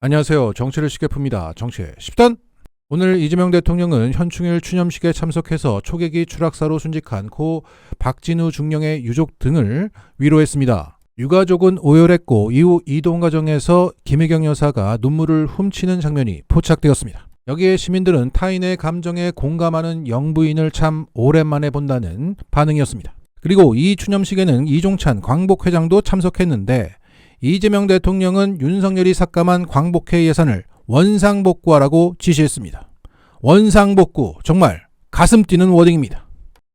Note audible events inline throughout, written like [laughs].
안녕하세요. 정치를 쉽게 풉니다. 정치의 10단. 오늘 이재명 대통령은 현충일 추념식에 참석해서 초계기 추락사로 순직한 고 박진우 중령의 유족 등을 위로했습니다. 유가족은 오열했고 이후 이동 과정에서 김혜경 여사가 눈물을 훔치는 장면이 포착되었습니다. 여기에 시민들은 타인의 감정에 공감하는 영부인을 참 오랜만에 본다는 반응이었습니다. 그리고 이 추념식에는 이종찬 광복회장도 참석했는데 이재명 대통령은 윤석열이 삭감한 광복회 예산을 원상복구하라고 지시했습니다. 원상복구 정말 가슴 뛰는 워딩입니다.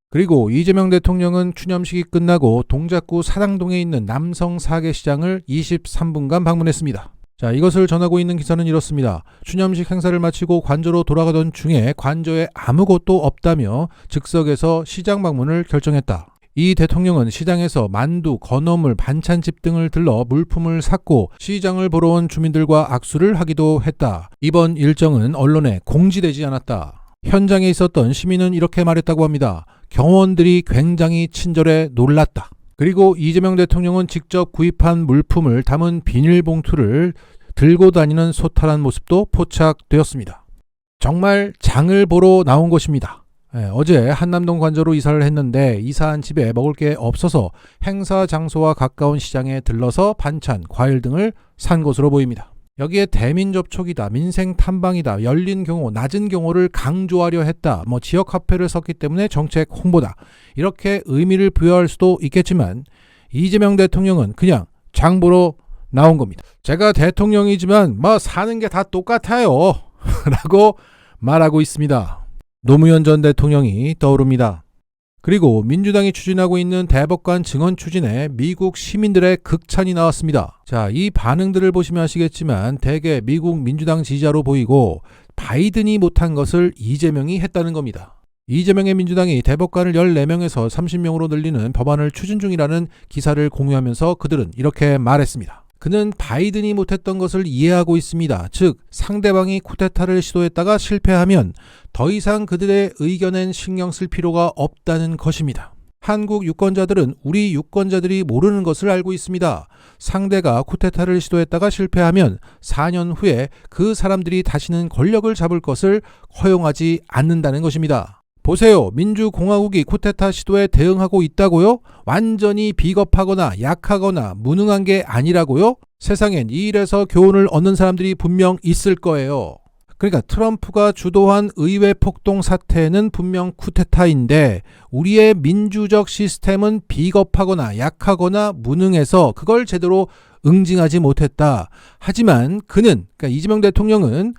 그리고 이재명 대통령은 추념식이 끝나고 동작구 사당동에 있는 남성 사계 시장을 23분간 방문했습니다. 자, 이것을 전하고 있는 기사는 이렇습니다. 추념식 행사를 마치고 관저로 돌아가던 중에 관저에 아무것도 없다며 즉석에서 시장 방문을 결정했다. 이 대통령은 시장에서 만두, 건어물, 반찬집 등을 들러 물품을 샀고 시장을 보러 온 주민들과 악수를 하기도 했다. 이번 일정은 언론에 공지되지 않았다. 현장에 있었던 시민은 이렇게 말했다고 합니다. 경호원들이 굉장히 친절해 놀랐다. 그리고 이재명 대통령은 직접 구입한 물품을 담은 비닐봉투를 들고 다니는 소탈한 모습도 포착되었습니다. 정말 장을 보러 나온 것입니다. 예, 어제 한남동 관저로 이사를 했는데 이사한 집에 먹을 게 없어서 행사 장소와 가까운 시장에 들러서 반찬, 과일 등을 산 것으로 보입니다. 여기에 대민 접촉이다, 민생 탐방이다, 열린 경호, 낮은 경호를 강조하려 했다, 뭐 지역 화폐를 썼기 때문에 정책 홍보다 이렇게 의미를 부여할 수도 있겠지만 이재명 대통령은 그냥 장보러 나온 겁니다. 제가 대통령이지만 뭐 사는 게 다 똑같아요. [laughs] 라고 말하고 있습니다. 노무현 전 대통령이 떠오릅니다. 그리고 민주당이 추진하고 있는 대법관 증언 추진에 미국 시민들의 극찬이 나왔습니다. 자, 이 반응들을 보시면 아시겠지만 대개 미국 민주당 지지자로 보이고 바이든이 못한 것을 이재명이 했다는 겁니다. 이재명의 민주당이 대법관을 14명에서 30명으로 늘리는 법안을 추진 중이라는 기사를 공유하면서 그들은 이렇게 말했습니다. 그는 바이든이 못했던 것을 이해하고 있습니다. 즉, 상대방이 쿠데타를 시도했다가 실패하면 더 이상 그들의 의견엔 신경 쓸 필요가 없다는 것입니다. 한국 유권자들은 우리 유권자들이 모르는 것을 알고 있습니다. 상대가 쿠데타를 시도했다가 실패하면 4년 후에 그 사람들이 다시는 권력을 잡을 것을 허용하지 않는다는 것입니다. 보세요. 민주공화국이 쿠데타 시도에 대응하고 있다고요? 완전히 비겁하거나 약하거나 무능한 게 아니라고요? 세상엔 이 일에서 교훈을 얻는 사람들이 분명 있을 거예요. 그러니까 트럼프가 주도한 의회 폭동 사태는 분명 쿠데타인데 우리의 민주적 시스템은 비겁하거나 약하거나 무능해서 그걸 제대로 응징하지 못했다. 하지만 그는 그러니까 이재명 대통령은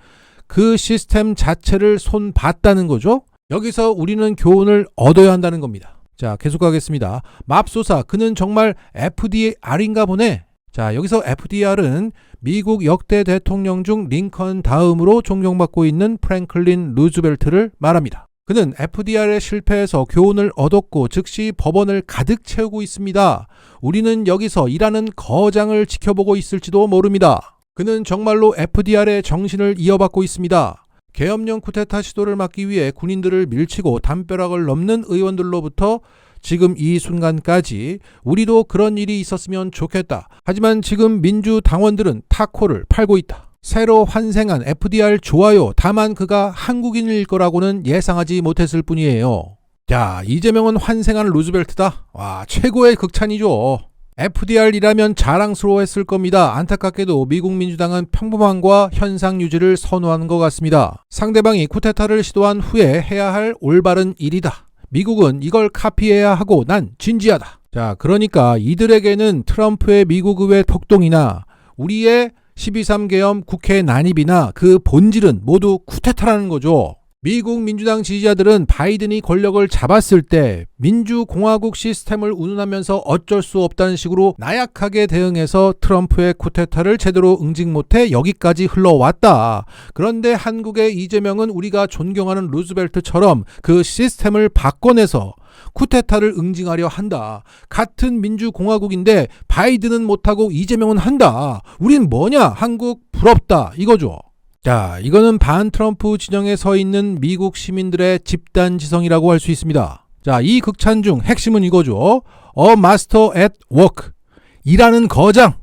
그 시스템 자체를 손봤다는 거죠. 여기서 우리는 교훈을 얻어야 한다는 겁니다. 자, 계속 가겠습니다. 맙소사, 그는 정말 FDR인가 보네. 자, 여기서 FDR은 미국 역대 대통령 중 링컨 다음으로 존경받고 있는 프랭클린 루즈벨트를 말합니다. 그는 FDR의 실패에서 교훈을 얻었고 즉시 법원을 가득 채우고 있습니다. 우리는 여기서 일하는 거장을 지켜보고 있을지도 모릅니다. 그는 정말로 FDR의 정신을 이어받고 있습니다. 계엄령 쿠데타 시도를 막기 위해 군인들을 밀치고 담벼락을 넘는 의원들로부터 지금 이 순간까지 우리도 그런 일이 있었으면 좋겠다. 하지만 지금 민주 당원들은 타코를 팔고 있다. 새로 환생한 FDR 좋아요. 다만 그가 한국인일 거라고는 예상하지 못했을 뿐이에요. 자, 이재명은 환생한 루즈벨트다. 와, 최고의 극찬이죠. FDR이라면 자랑스러워했을 겁니다. 안타깝게도 미국 민주당은 평범함과 현상 유지를 선호하는 것 같습니다. 상대방이 쿠데타를 시도한 후에 해야 할 올바른 일이다. 미국은 이걸 카피해야 하고 난 진지하다. 자, 그러니까 이들에게는 트럼프의 미국 의회 폭동이나 우리의 12.3 계엄 국회 난입이나 그 본질은 모두 쿠데타라는 거죠. 미국 민주당 지지자들은 바이든이 권력을 잡았을 때 민주공화국 시스템을 운운하면서 어쩔 수 없다는 식으로 나약하게 대응해서 트럼프의 쿠데타를 제대로 응징 못해 여기까지 흘러왔다. 그런데 한국의 이재명은 우리가 존경하는 루즈벨트처럼 그 시스템을 바꿔내서 쿠데타를 응징하려 한다. 같은 민주공화국인데 바이든은 못하고 이재명은 한다. 우린 뭐냐? 한국 부럽다. 이거죠. 자, 이거는 반 트럼프 진영에 서 있는 미국 시민들의 집단 지성이라고 할 수 있습니다. 자, 이 극찬 중 핵심은 이거죠. A master at work. 일하는 거장.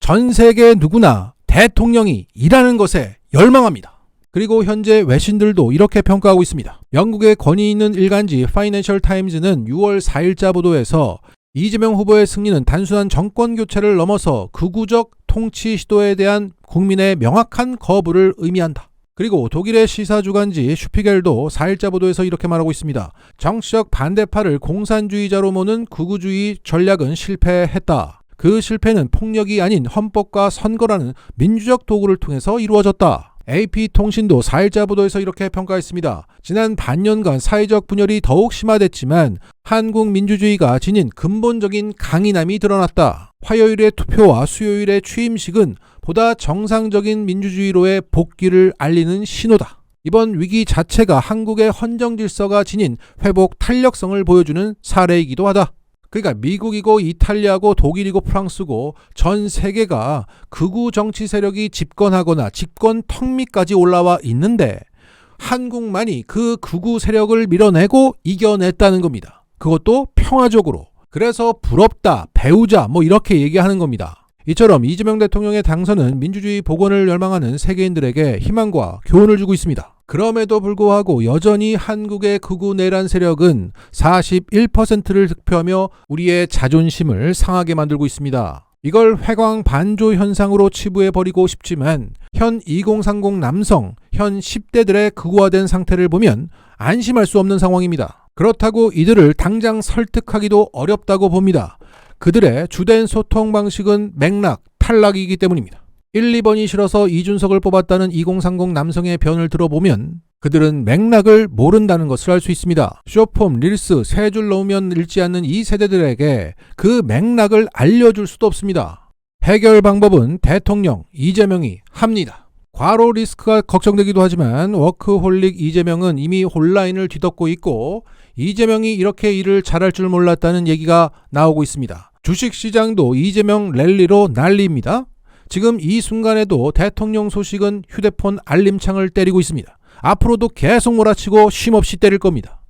전 세계 누구나 대통령이 일하는 것에 열망합니다. 그리고 현재 외신들도 이렇게 평가하고 있습니다. 영국의 권위 있는 일간지 파이낸셜 타임즈는 6월 4일자 보도에서 이재명 후보의 승리는 단순한 정권 교체를 넘어서 극우적 통치 시도에 대한 국민의 명확한 거부를 의미한다. 그리고 독일의 시사주간지 슈피겔도 4일자 보도에서 이렇게 말하고 있습니다. 정치적 반대파를 공산주의자로 모는 극우주의 전략은 실패했다. 그 실패는 폭력이 아닌 헌법과 선거라는 민주적 도구를 통해서 이루어졌다. AP통신도 4일자 보도에서 이렇게 평가했습니다. 지난 반년간 사회적 분열이 더욱 심화됐지만 한국 민주주의가 지닌 근본적인 강인함이 드러났다. 화요일의 투표와 수요일의 취임식은 보다 정상적인 민주주의로의 복귀를 알리는 신호다. 이번 위기 자체가 한국의 헌정 질서가 지닌 회복 탄력성을 보여주는 사례이기도 하다. 그러니까 미국이고 이탈리아고 독일이고 프랑스고 전 세계가 극우 정치 세력이 집권하거나 집권 턱 밑까지 올라와 있는데 한국만이 그 극우 세력을 밀어내고 이겨냈다는 겁니다. 그것도 평화적으로. 그래서 부럽다, 배우자 뭐 이렇게 얘기하는 겁니다. 이처럼 이재명 대통령의 당선은 민주주의 복원을 열망하는 세계인들에게 희망과 교훈을 주고 있습니다. 그럼에도 불구하고 여전히 한국의 극우 내란 세력은 41%를 득표하며 우리의 자존심을 상하게 만들고 있습니다. 이걸 회광 반조 현상으로 치부해 버리고 싶지만 현 2030 남성, 현 10대들의 극우화된 상태를 보면 안심할 수 없는 상황입니다. 그렇다고 이들을 당장 설득하기도 어렵다고 봅니다. 그들의 주된 소통 방식은 맥락, 탈락이기 때문입니다. 1, 2번이 싫어서 이준석을 뽑았다는 2030 남성의 변을 들어보면 그들은 맥락을 모른다는 것을 알 수 있습니다. 쇼폼, 릴스 세 줄 넣으면 읽지 않는 이 세대들에게 그 맥락을 알려줄 수도 없습니다. 해결 방법은 대통령 이재명이 합니다. 과로 리스크가 걱정되기도 하지만 워크홀릭 이재명은 이미 혼라인을 뒤덮고 있고 이재명이 이렇게 일을 잘할 줄 몰랐다는 얘기가 나오고 있습니다. 주식시장도 이재명 랠리로 난리입니다. 지금 이 순간에도 대통령 소식은 휴대폰 알림창을 때리고 있습니다. 앞으로도 계속 몰아치고 쉼없이 때릴 겁니다.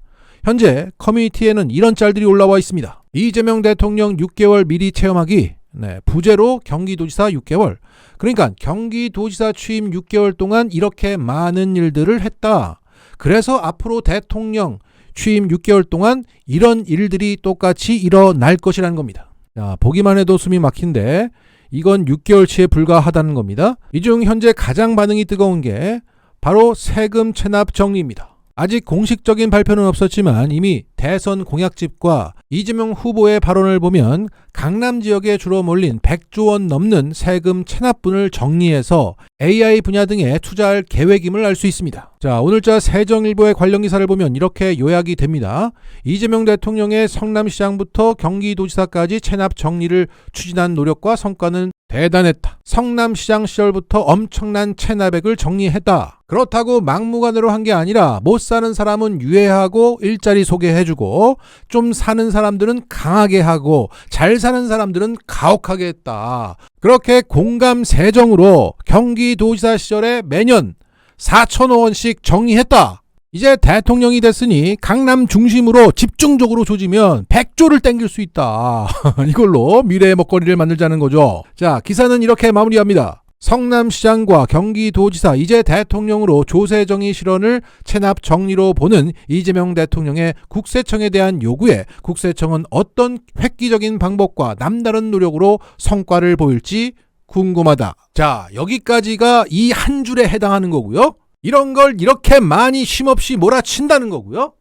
현재 커뮤니티에는 이런 짤들이 올라와 있습니다. 이재명 대통령 6개월 미리 체험하기, 네, 부재로 경기도지사 6개월. 그러니까 경기도지사 취임 6개월 동안 이렇게 많은 일들을 했다. 그래서 앞으로 대통령 취임 6개월 동안 이런 일들이 똑같이 일어날 것이라는 겁니다. 자, 보기만 해도 숨이 막힌데 이건 6개월치에 불과하다는 겁니다. 이 중 현재 가장 반응이 뜨거운 게 바로 세금 체납 정리입니다. 아직 공식적인 발표는 없었지만 이미 대선 공약집과 이재명 후보의 발언을 보면 강남 지역에 주로 몰린 100조 원 넘는 세금 체납분을 정리해서 AI 분야 등에 투자할 계획임을 알 수 있습니다. 자, 오늘자 세정일보의 관련 기사를 보면 이렇게 요약이 됩니다. 이재명 대통령의 성남시장부터 경기도지사까지 체납 정리를 추진한 노력과 성과는 대단했다. 성남시장 시절부터 엄청난 체납액을 정리했다. 그렇다고 막무가내로 한 게 아니라 못 사는 사람은 유예하고 일자리 소개해주고 좀 사는 사람들은 강하게 하고 잘 사는 사람들은 가혹하게 했다. 그렇게 공감 세정으로 경기도지사 시절에 매년 4천억 원씩 정리했다. 이제 대통령이 됐으니 강남 중심으로 집중적으로 조지면 100조를 땡길 수 있다. [laughs] 이걸로 미래의 먹거리를 만들자는 거죠. 자, 기사는 이렇게 마무리합니다. 성남시장과 경기도지사 이제 대통령으로 조세정의 실현을 체납 정리로 보는 이재명 대통령의 국세청에 대한 요구에 국세청은 어떤 획기적인 방법과 남다른 노력으로 성과를 보일지 궁금하다. 자, 여기까지가 이 한 줄에 해당하는 거고요. 이런 걸 이렇게 많이 쉼없이 몰아친다는 거고요.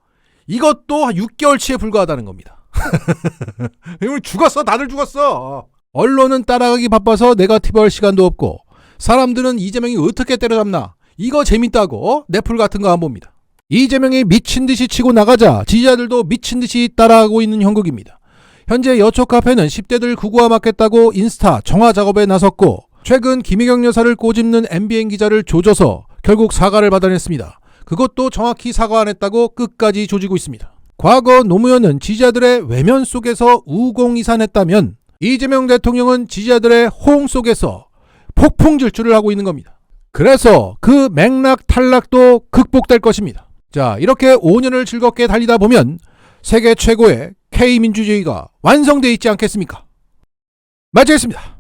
이것도 6개월치에 불과하다는 겁니다. [laughs] 죽었어. 다들 죽었어. 언론은 따라가기 바빠서 네가티브 할 시간도 없고 사람들은 이재명이 어떻게 때려잡나 이거 재밌다고 넷플 같은 거 안 봅니다. 이재명이 미친 듯이 치고 나가자 지지자들도 미친 듯이 따라하고 있는 형국입니다. 현재 여초 카페는 10대들 구구화 맞겠다고 인스타 정화 작업에 나섰고 최근 김희경 여사를 꼬집는 MBN 기자를 조져서 결국 사과를 받아냈습니다. 그것도 정확히 사과 안 했다고 끝까지 조지고 있습니다. 과거 노무현은 지지자들의 외면 속에서 우공이산했다면 이재명 대통령은 지지자들의 호응 속에서 폭풍 질주를 하고 있는 겁니다. 그래서 그 맥락 탈락도 극복될 것입니다. 자, 이렇게 5년을 즐겁게 달리다 보면 세계 최고의 K민주주의가 완성돼 있지 않겠습니까? 마치겠습니다.